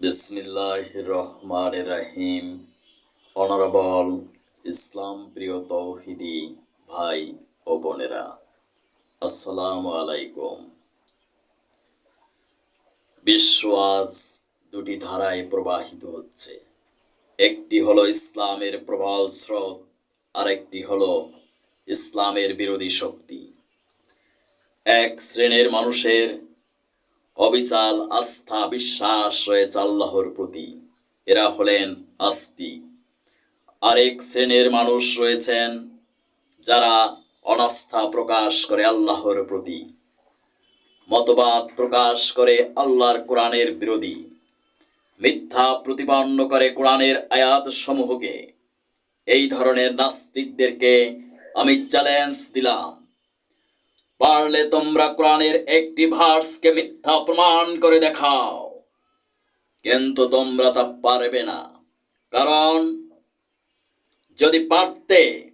বিসমিল্লাহ রহমান রাহিম অনারেবল ইসলাম প্রিয় তৌহিদি ভাই ও বোনেরা, আসসালামু আলাইকুম। বিশ্ব আজ দুটি ধারায় প্রবাহিত হচ্ছে। একটি হলো ইসলামের প্রবল স্রোত, আরেকটি হলো ইসলামের বিরোধী শক্তি। এক শ্রেণির মানুষের অবিচাল আস্থা বিশ্বাস রয়েছে আল্লাহর প্রতি। এরা হলেন আস্তি। আরেক শ্রেণির মানুষ রয়েছেন যারা অনাস্থা প্রকাশ করে আল্লাহর প্রতি। মতবাদ প্রকাশ করে আল্লাহর কোরআনের বিরোধী। মিথ্যা প্রতিপন্ন করে কোরআনের আয়াত সমূহকে এই ধরনের নাস্তিকদেরকে আমি চ্যালেঞ্জ দিলাম। পারলে তোমরা কোরআনের একটি ভার্সকে মিথ্যা প্রমাণ করে দেখাও। কিন্তু তোমরা তা পারবে না। কারণ, যদি পারতে,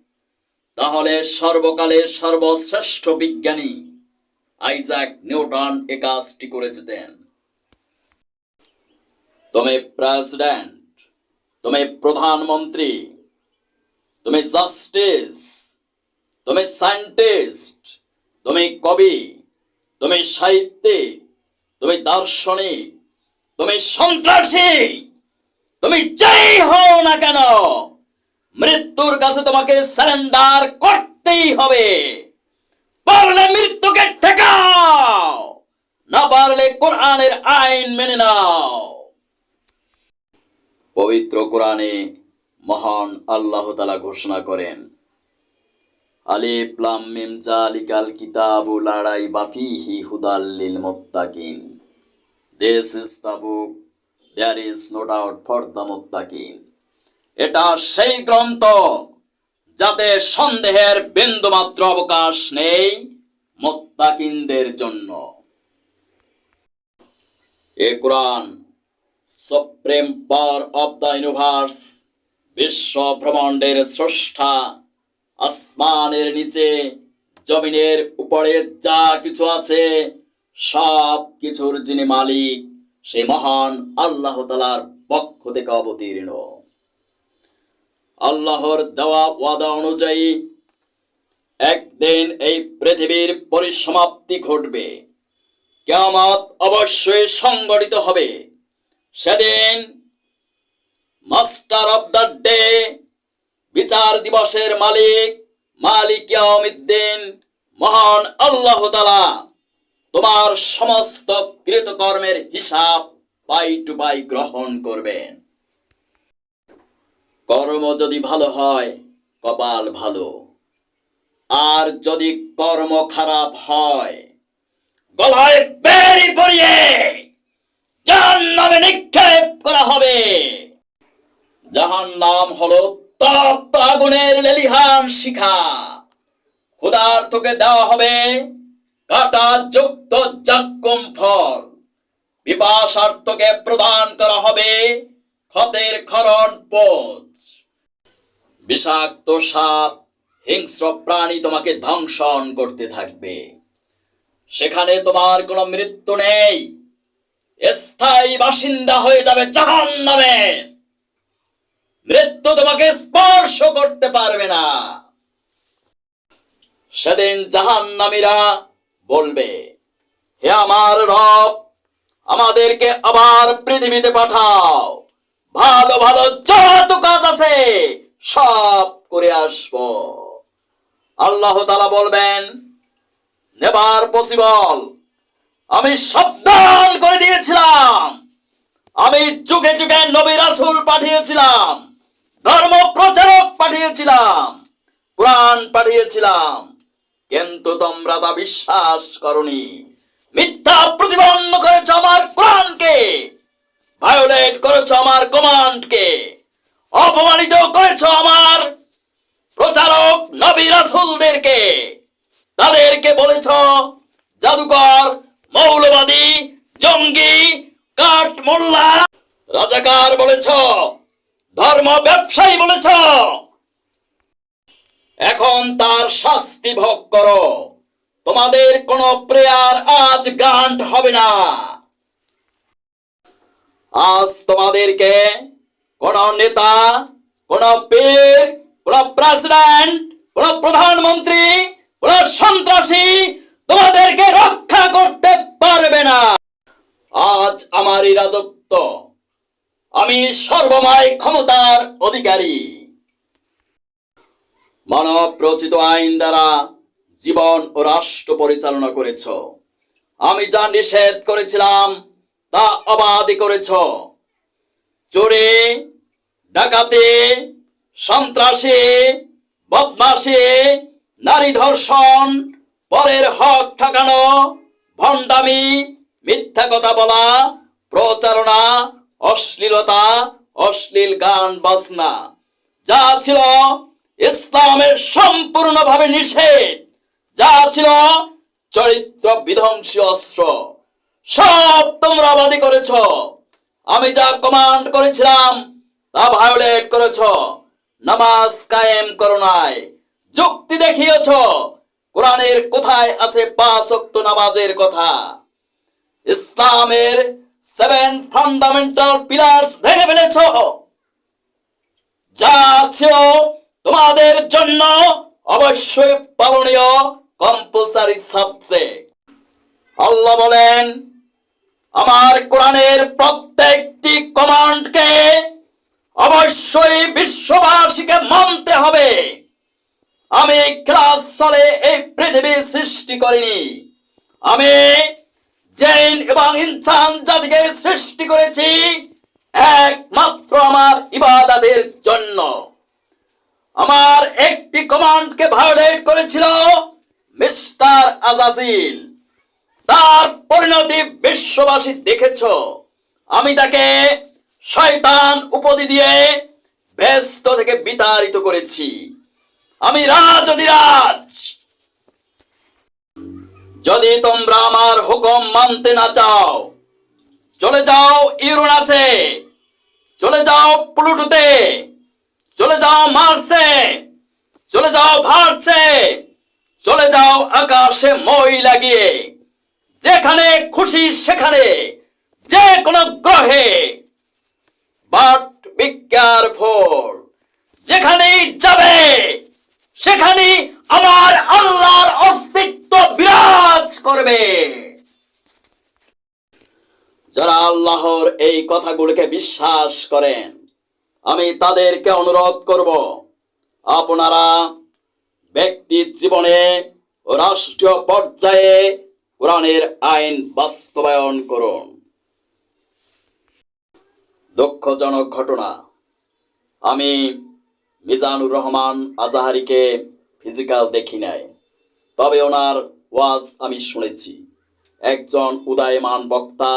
তাহলে সর্বকালের সর্বশ্রেষ্ঠ বিজ্ঞানী আইজাক নিউটন এ কাজটি করে যেতেন। তুমি প্রেসিডেন্ট, তুমি প্রধানমন্ত্রী, তুমি জাস্টিস, তুমি সায়েন্টিস্ট তুমি কবি, তুমি সাহিত্যিক তুমি দার্শনিক, তুমি সন্ত্রাসী, তুমি যাই হও না কেন, মৃত্যুর কাছে তোমাকে সারেন্ডার করতেই হবে। পারলে মৃত্যুকে ঠেকাও, না পারলে কোরআনের আইন মেনে নাও। পবিত্র কোরআনে মহান আল্লাহ তালা ঘোষণা করেন আলিফ, লাম, মিম জালিকাল কিতাবু, লাড়াই, বাফিহি হুদাল্লিল মুত্তাকিন। This is there is no doubt for the এটা সেই গ্রন্থ যাতে সন্দেহের বিন্দুমাত্র অবকাশ নেই মুত্তাকিনদের জন্য। এ Quran supreme power of the universe বিশ্ব ব্রহ্মাণ্ডের স্রষ্টা আসমানের নিচে, জমিনের উপরে যা কিছু আছে সব কিছুর যিনি মালিক, সেই মহান আল্লাহ তালার পক্ষ থেকে অবতীর্ণ। আল্লাহর দেওয়া ওয়াদা অনুযায়ী, একদিন এই পৃথিবীর পরিসমাপ্তি ঘটবে। কেয়ামত অবশ্যই সংগঠিত হবে। সেদিন মাস্টার অফ দ্য ডে বিচার দিবসের মালিক মালিক মহান আল্লাহ তাআলা। তোমার সমস্ত কৃতকর্মের হিসাব পাই টু পাই গ্রহণ করবেন। কর্ম যদি ভালো হয়, কপাল ভালো। আর যদি কর্ম খারাপ হয়, গলায় পরিয়ে জাহান্নামে নিক্ষেপ করা হবে। যাহার নাম হলো আগুনের লেলিহান শিখা। ক্ষুধার্তকে দেওয়া হবে কাটা যুক্ত জাক্কুম ফল। পিপাসার্থকে প্রদান করা হবে ক্ষতের খরণ পোচ বিষাক্ত সাপ, হিংস্র প্রাণী তোমাকে ধ্বংসন করতে থাকবে। সেখানে তোমার কোনো মৃত্যু নেই। স্থায়ী বাসিন্দা হয়ে যাবে জাহান মৃত্যু তোমাকে স্পর্শ করতে পারবে না। সেদিন জাহান নামীরা বলবে, হে আমার রব, আমাদেরকে আবার পৃথিবীতে পাঠাও। ভালো ভালো যত কাজ আছে, সব করে আসব। আল্লাহ তালা বলবেন, নেবার পসিবল। আমি সাবধান করে দিয়েছিলাম। আমি যুগে যুগে নবী রাসুল পাঠিয়েছিলাম। ধর্ম প্রচারক পাঠিয়েছিলাম, কোরআন পাঠিয়েছিলাম, কিন্তু তোমরা তা বিশ্বাস করনি। মিথ্যা প্রতিপন্ন করেছ আমার কোরআনকে, ভায়োলেট করেছ আমার কমান্ডকে, অপমানিত করেছ আমার প্রচারক নবী রাসূলদেরকে। তাদেরকে বলেছ, জাদুকর, মৌলবাদী, জঙ্গি কাঠ মোল্লা রাজাকার বলেছ ধর্ম ব্যবসায়ী বলেছ। এখন তার শাস্তি ভোগ করো। তোমাদের কোনো প্রেয়ার আজ গ্রান্ট হবে না। আজ তোমাদেরকে কোন নেতা, কোন পীর, কোন প্রেসিডেন্ট, কোন প্রধানমন্ত্রী, কোন সন্ত্রাসী তোমাদেরকে রক্ষা করতে পারবে না। আজ আমারই রাজত্ব। আমি সর্বময় ক্ষমতার অধিকারী। মানব রচিত আইন দ্বারা জীবন ও রাষ্ট্র পরিচালনা করেছ। আমি যা নিষেধ করেছিলাম, তা অবাধি করেছ। চোরে, ডাকাতে, সন্ত্রাসে বদমাসে নারী ধর্ষণ, পরের হক ঠকানো, ভণ্ডামি, মিথ্যা কথা বলা, প্রচারণা অশ্লীলতা, অশ্লীল গান, বাজনা, যা ছিল ইসলামের সম্পূর্ণভাবে নিষেধ, যা ছিল চরিত্র বিধ্বংসী অস্ত্র, সব তোমরা বাদী করেছ। আমি যা কমান্ড করেছিলাম, তা ভায়োলেট করেছ। নামাজ কায়েম করো নাই, যুক্তি দেখিয়েছ, কোরআনের কোথায় আছে পাঁচ ওয়াক্ত নামাজের কথা। ইসলামের সেভেন ফান্ডামেন্টাল পিলার্স ভেঙে ফেলেছ। যা ছিল তোমাদের জন্য অবশ্যই পালনীয় কম্পালসারি সাবজেক্ট আল্লাহ বলেন, আমার কোরআনের প্রত্যেকটি কমান্ডকে অবশ্যই বিশ্ববাসীকে মানতে হবে। আমি ক্লাস সালে এই পৃথিবী সৃষ্টি করিনি। আমি এবং ইনসান জাতিকে সৃষ্টি করেছি একমাত্র আমার ইবাদাদের জন্য। আমার একটি কমান্ডকে ভায়োলেট করেছিল মিস্টার আজাজিল। তার পরিণতি বিশ্ববাসী দেখেছ। আমি তাকে শয়তান উপাধি দিয়ে ব্যস্ত থেকে বিতাড়িত করেছি। আমি রাজ অধিরাজ। যদি তোমরা আমার হুকুম মানতে না চাও, চলে যাও ইউরোনাসে চলে যাও প্লুটোতে, চলে যাও মার্সে, চলে যাও ভার্সে, চলে যাও আকাশে মই লাগিয়ে যেখানে খুশি সেখানে, যে কোনো গ্রহে। বাট বি কেয়ারফুল যেখানেই যাবে, সেখানেই আমার বিরাজ করবে। যারা আল্লাহর এই কথাগুলোকে বিশ্বাস করেন, আমি তাদেরকে অনুরোধ করব, আপনারা ব্যক্তি জীবনে রাষ্ট্রীয় পর্যায়ে কোরআনের আইন বাস্তবায়ন করুন। দুঃখজনক ঘটনা। আমি মিজানুর রহমান আজাহারিকে ফিজিক্যাল দেখি নাই, তবে ওনার ওয়াজ আমি শুনেছি। একজন উদয়মান বক্তা,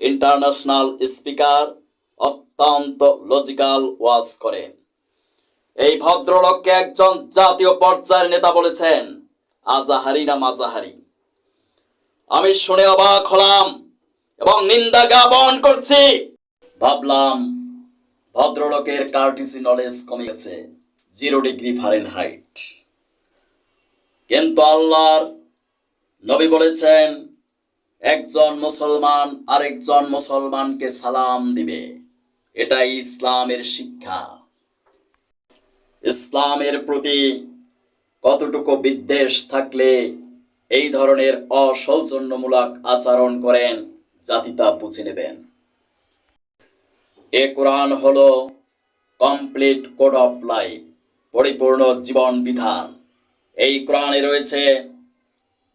ইন্টারন্যাশনাল স্পিকার, অত্যন্ত লজিক্যাল ওয়াজ করেন। এই ভদ্রলোককে একজন জাতীয় পর্যায়ের নেতা বলেছেন, আজাহারি না মাজাহারি। আমি শুনে অবাক হলাম এবং নিন্দা জ্ঞাপন করছি। ভাবলাম, ভদ্রলোকের কার্টিসি নলেজ কমে গেছে জিরো ডিগ্রি ফারেন হাইট কিন্তু আল্লাহর নবী বলেছেন, একজন মুসলমান আরেকজন মুসলমানকে সালাম দিবে। এটাই ইসলামের শিক্ষা। ইসলামের প্রতি কতটুকু বিদ্বেষ থাকলে এই ধরনের অসৌজন্যমূলক আচরণ করেন, জাতি তা বুঝে নেবেন। এ কোরআন হল কমপ্লিট কোড অফ লাইফ, পরিপূর্ণ জীবন বিধান। এই কোরআনে রয়েছে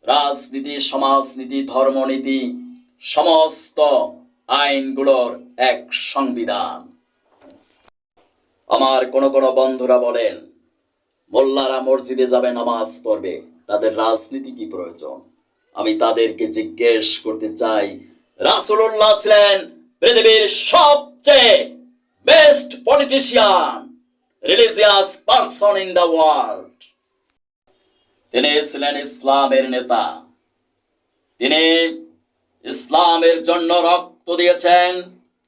রাজনীতি, সমাজনীতি, ধর্মনীতি, সমস্ত আইনগুলোর এক সংবিধান। আমার কোন কোন বন্ধুরা বলেন, মোল্লারা মসজিদে যাবে, নামাজ পড়বে, তাদের রাজনীতি কি প্রয়োজন? আমি তাদেরকে জিজ্ঞেস করতে চাই রাসুল্লাহ ছিলেন পৃথিবীর সবচেয়ে best politician religious person in the world তিনি ছিলেন ইসলামের নেতা। তিনি ইসলামের জন্য রক্ত দিয়েছেন,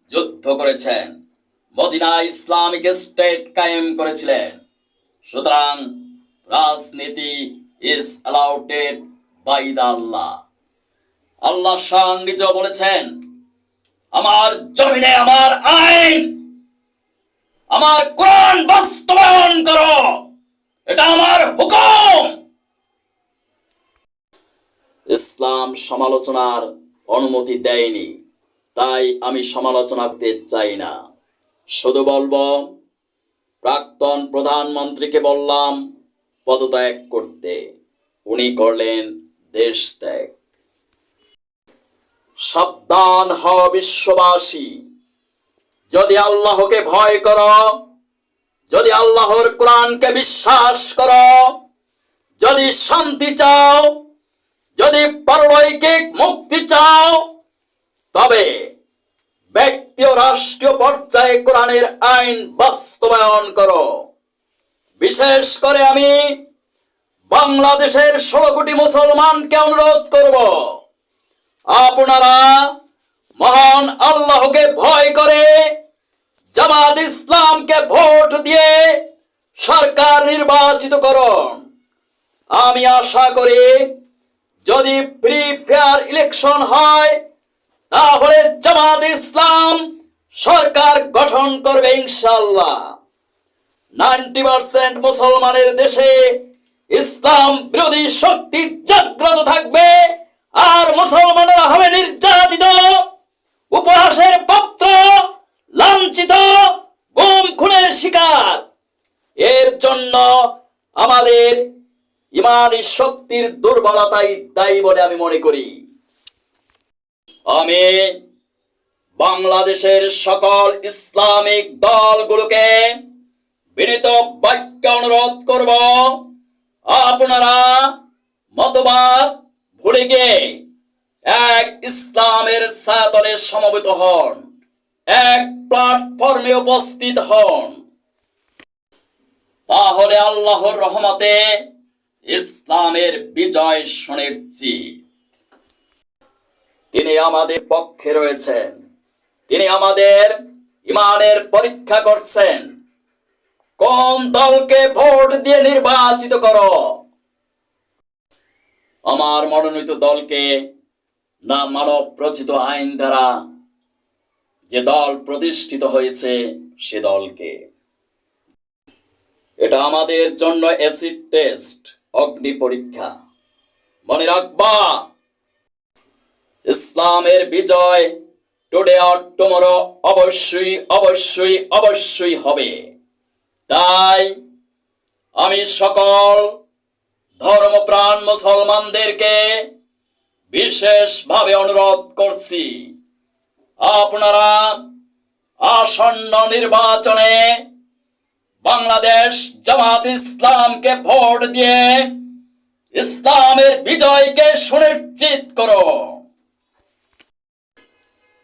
যুদ্ধ করেছেন, মদিনা ইসলামিক স্টেট কায়েম করেছিলেন। সুতরাং রাজনীতি is allotted by the Allah Allah Shah নিজেও বলেছেন, আমার জমিনে আমার আইন, আমার কোরআন বাস্তবায়ন করো। এটা আমার হুকুম। ইসলাম সমালোচনার অনুমতি দেয়নি। তাই আমি সমালোচনা করতে চাই না। শুধু বলব, প্রাক্তন প্রধানমন্ত্রীকে বললাম পদত্যাগ করতে। উনি করলেন দেশ ত্যাগ সাবধান হ বিশ্ববাসী। যদি আল্লাহকে ভয় করো, যদি আল্লাহর কোরআনকে বিশ্বাস কর, যদি শান্তি চাও যদি পারলৌকিক মুক্তি চাও, তবে ব্যক্তি ও রাষ্ট্রীয় পর্যায়ে কোরআনের আইন বাস্তবায়ন করো। বিশেষ করে আমি বাংলাদেশের ষোলো কোটি মুসলমানকে অনুরোধ করব, আপনারা মহান আল্লাহকে ভয় করে জামাত ইসলামকে ভোট দিয়ে সরকার নির্বাচিত করুন। আমি আশা করি যদি ফ্রি ফেয়ার ইলেকশন হয়, তাহলে জামাত ইসলাম সরকার গঠন করবে ইনশাল্লাহ নাইনটি পার্সেন্ট মুসলমানের দেশে ইসলাম বিরোধী শক্তি জাগ্রত থাকবে, আর মুসলমানেরা হবে নির্যাতিত, উপহাসের পাত্র, লাঞ্ছিত, গুম খুনের শিকার। এর জন্য আমাদের ইমানি শক্তির দুর্বলতাই দায়ী বলে আমি মনে করি। আমি বাংলাদেশের সকল ইসলামিক দলগুলোকে বিনীত বাক্য অনুরোধ করব, আপনারা মতবাদ ভুলে গিয়ে এক ইসলামের ছায়াতলে সমবেত হন, এক প্ল্যাটফর্মে উপস্থিত হন। তাহলে আল্লাহর রহমতে ইসলামের বিজয় সুনিশ্চিত। তিনি আমাদের পক্ষে রয়েছেন। তিনি আমাদের ইমানের পরীক্ষা করছেন। কোন দলকে ভোট দিয়ে নির্বাচিত করো? আমার মনোনীত দলকে না মানব রচিত আইন দ্বারা যে দল প্রতিষ্ঠিত হয়েছে, সে দলকে। এটা আমাদের জন্য অ্যাসিড টেস্ট অগ্নি পরীক্ষা মনে রাখবা, ইসলামের বিজয় টুডে অর টুমরো অবশ্যই অবশ্যই অবশ্যই হবে। তাই আমি সকল ধর্মপ্রাণ মুসলমানদেরকে বিশেষভাবে অনুরোধ করছি, আপনারা আসন্ন নির্বাচনে বাংলাদেশ জামাত ইসলামকে ভোট দিয়ে ইসলামের বিজয়কে সুনিশ্চিত করো।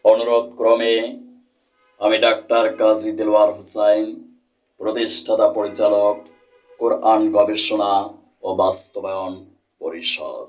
অনুরোধ ক্রমে আমি ডাক্তার কাজী দিলওয়ার হুসাইন, প্রতিষ্ঠাতা পরিচালক, কোরআন গবেষণা ও বাস্তবায়ন পরিষদ।